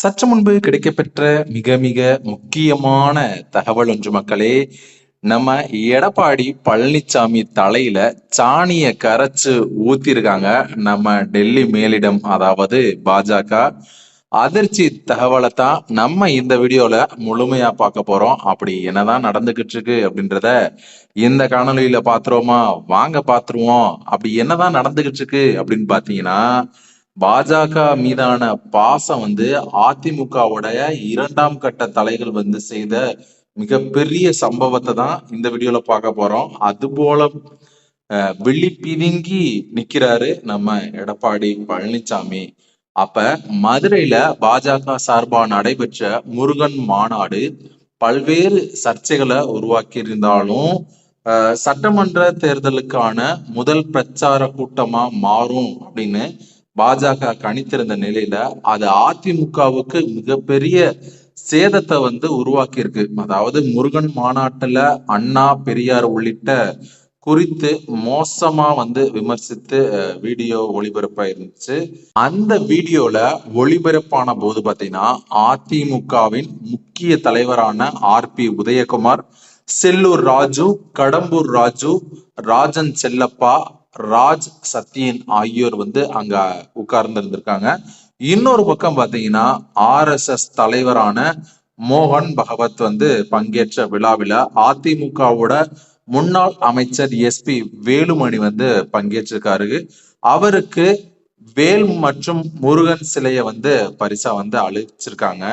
சற்று முன்பு கிடைக்கப்பெற்ற மிக மிக முக்கியமான தகவல் ஒன்று மக்களே நம்ம எடப்பாடி பழனிசாமி தலையில சாணிய கரைச்சு ஊத்திருக்காங்க. நம்ம டெல்லி மேலிடம் அதாவது பாஜக. அதிர்ச்சி தகவலை தான் நம்ம இந்த வீடியோல முழுமையா பார்க்க போறோம். அப்படி என்னதான் நடந்துகிட்டு இருக்கு அப்படின்றத இந்த காணொலியில பாத்துருவோமா வாங்க பாத்துருவோம் அப்படி என்னதான் நடந்துகிட்டு இருக்கு அப்படின்னு பாத்தீங்கன்னா பாஜக மீதான பாசம் வந்து அதிமுகவுடைய இரண்டாம் கட்ட தலைகள் வந்து செய்த மிகப்பெரிய சம்பவத்தை தான் இந்த வீடியோல பார்க்க போறோம். அது போல அஹ், விழி பிதுங்கி நிக்கிறாரு நம்ம எடப்பாடி பழனிசாமி அப்ப மதுரையில பாஜக சார்பா நடைபெற்ற முருகன் மாநாடு பல்வேறு சர்ச்சைகளை உருவாக்கி இருந்தாலும் அஹ், சட்டமன்ற தேர்தலுக்கான முதல் பிரச்சார கூட்டமா மாறும் அப்படின்னு பாஜக கணித்திருந்த நிலையில அது அதிமுகவுக்கு மிகப்பெரிய சேதத்தை வந்து உருவாக்கி இருக்கு அதாவது முருகன் மாநாட்டுல அண்ணா பெரியார் உள்ளிட்ட குறித்து மோசமா வந்து விமர்சித்து வீடியோ ஒளிபரப்பா இருந்துச்சு. அந்த வீடியோல ஒளிபரப்பான போது பாத்தீங்கன்னா அதிமுகவின் முக்கிய தலைவரான ஆர் பி உதயகுமார் செல்லூர் ராஜு கடம்பூர் ராஜு ராஜன் செல்லப்பா ராஜ் சத்யன் ஆகியோர் வந்து அங்க உட்கார்ந்து இருந்திருக்காங்க இன்னொரு பக்கம் பாத்தீங்கன்னா ஆர் எஸ் எஸ் தலைவரான மோகன் பகவத் வந்து பங்கேற்ற விழாவில அதிமுகவோட முன்னாள் அமைச்சர் எஸ்பி வேலுமணி வந்து பங்கேற்றிருக்காரு. அவருக்கு வேல் மற்றும் முருகன் சிலையை வந்து பரிசா வந்து அளிச்சிருக்காங்க.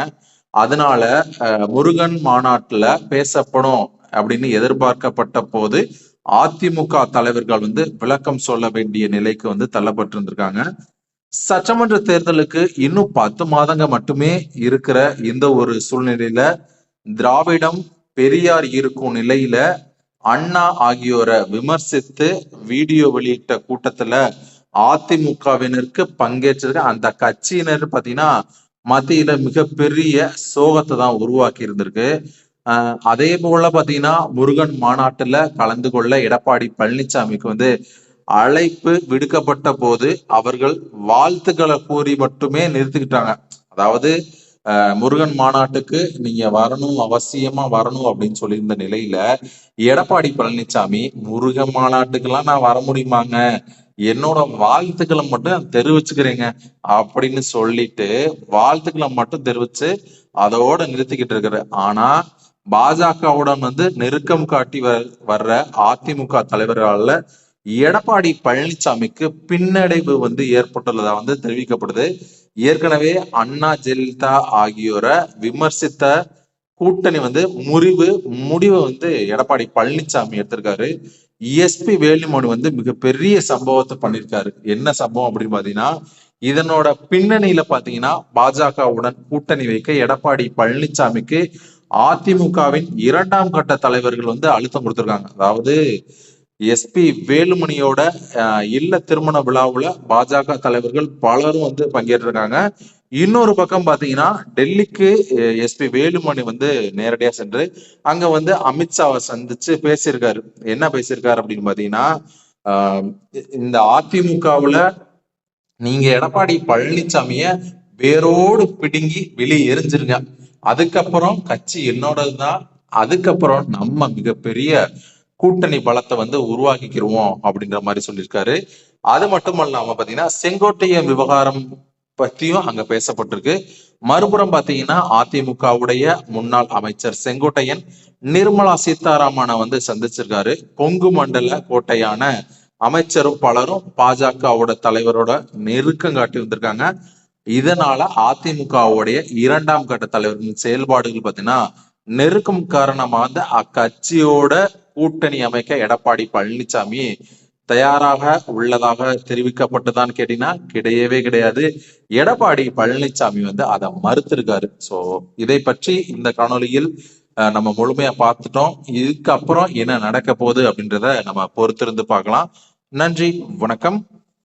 அதனால அஹ், முருகன் மாநாட்டுல பேசப்படும் அப்படின்னு எதிர்பார்க்கப்பட்ட போது அதிமுக தலைவர்கள் வந்து விளக்கம் சொல்ல வேண்டிய நிலைக்கு வந்து தள்ளப்பட்டிருந்திருக்காங்க. சட்டமன்ற தேர்தலுக்கு இன்னும் பத்து மாதங்க மட்டுமே இருக்கிற இந்த ஒரு சூழ்நிலையில திராவிடம் பெரியார் இருக்கும் நிலையில அண்ணா ஆகியோரை விமர்சித்து வீடியோ வெளியிட்ட கூட்டத்துல அதிமுகவினருக்கு பங்கேற்றிருக்க அந்த கட்சியினர் பாத்தீங்கன்னா மத்தியில மிகப்பெரிய சோகத்தை தான் உருவாக்கி இருந்திருக்கு அதே போல பாத்தீங்கன்னா முருகன் மாநாட்டுல கலந்து கொள்ள எடப்பாடி பழனிசாமிக்கு வந்து அழைப்பு விடுக்கப்பட்ட போது அவர்கள் வாழ்த்துக்களை கூறி மட்டுமே நிறுத்திக்கிட்டாங்க. அதாவது ஆஹ் முருகன் மாநாட்டுக்கு நீங்க வரணும் அவசியமா வரணும் அப்படின்னு சொல்லியிருந்த நிலையில எடப்பாடி பழனிசாமி முருகன் மாநாட்டுக்கெல்லாம் நான் வர முடியுமாங்க? என்னோட வாழ்த்துக்களை மட்டும் நான் தெரிவிச்சுக்கிறேங்க. அப்படின்னு சொல்லிட்டு வாழ்த்துக்களை மட்டும் தெரிவிச்சு அதோட நிறுத்திக்கிட்டு இருக்கிற ஆனா பாஜகவுடன் வந்து நெருக்கம் காட்டி வர்- வர்ற அதிமுக தலைவர்களால எடப்பாடி பழனிசாமிக்கு பின்னடைவு வந்து ஏற்பட்டுள்ளதா வந்து தெரிவிக்கப்படுது. ஏற்கனவே அண்ணா ஜெயலலிதா ஆகியோரை விமர்சித்த கூட்டணி வந்து முறிவு முடிவை வந்து எடப்பாடி பழனிசாமி எடுத்திருக்காரு. எஸ்பி வேலுமணி வந்து மிகப்பெரிய சம்பவத்தை பண்ணியிருக்காரு. என்ன சம்பவம் அப்படின்னு பாத்தீங்கன்னா இதனோட பின்னணியில பாத்தீங்கன்னா பாஜகவுடன் கூட்டணி வைக்க எடப்பாடி பழனிசாமிக்கு அதிமுகவின் இரண்டாம் கட்ட தலைவர்கள் வந்து அழுத்தம் கொடுத்துருக்காங்க. அதாவது எஸ்பி வேலுமணியோட அஹ், இல்ல திருமண விழாவுல பாஜக தலைவர்கள் பலரும் வந்து பங்கேற்றிருக்காங்க. இன்னொரு பக்கம் பாத்தீங்கன்னா டெல்லிக்கு எஸ்பி வேலுமணி வந்து நேரடியா சென்று அங்க வந்து அமித்ஷாவை சந்திச்சு பேசியிருக்காரு. என்ன பேசியிருக்காரு அப்படின்னு பாத்தீங்கன்னா ஆஹ் இந்த அதிமுகவுல நீங்க எடப்பாடி பழனிசாமிய வேரோடு பிடுங்கி வெளியே எரிஞ்சிருங்க. அதுக்கப்புறம் கட்சி என்னோடது தான் அதுக்கப்புறம் நம்ம மிகப்பெரிய கூட்டணி பலத்தை வந்து உருவாக்கிக்கிருவோம் அப்படின்ற மாதிரி சொல்லியிருக்காரு. அது மட்டும் இல்லாம பாத்தீங்கன்னா செங்கோட்டையன் விவகாரம் பத்தியும் அங்க பேசப்பட்டிருக்கு. மறுபுறம் பாத்தீங்கன்னா அதிமுகவுடைய முன்னாள் அமைச்சர் செங்கோட்டையன் நிர்மலா சீதாராமனை வந்து சந்திச்சிருக்காரு. கொங்கு மண்டல கோட்டையான அமைச்சரும் பலரும் பாஜகவோட தலைவரோட நெருக்கம் காட்டி வந்திருக்காங்க. இதனால அதிமுகவுடைய இரண்டாம் கட்ட தலைவர்களின் செயல்பாடுகள் பாத்தீங்கன்னா நெருக்கம் காரணமா வந்து அக்கட்சியோட கூட்டணி அமைக்க எடப்பாடி பழனிசாமி தயாராக உள்ளதாக தெரிவிக்கப்பட்டுதான் கேட்டீங்கன்னா கிடையவே கிடையாது. எடப்பாடி பழனிசாமி வந்து அதை மறுத்திருக்காரு. சோ இதை பற்றி இந்த காணொலியில் நம்ம முழுமையா பார்த்துட்டோம். இதுக்கப்புறம் என்ன நடக்க போகுது அப்படின்றத நம்ம பொறுத்திருந்து பார்க்கலாம். நன்றி வணக்கம்.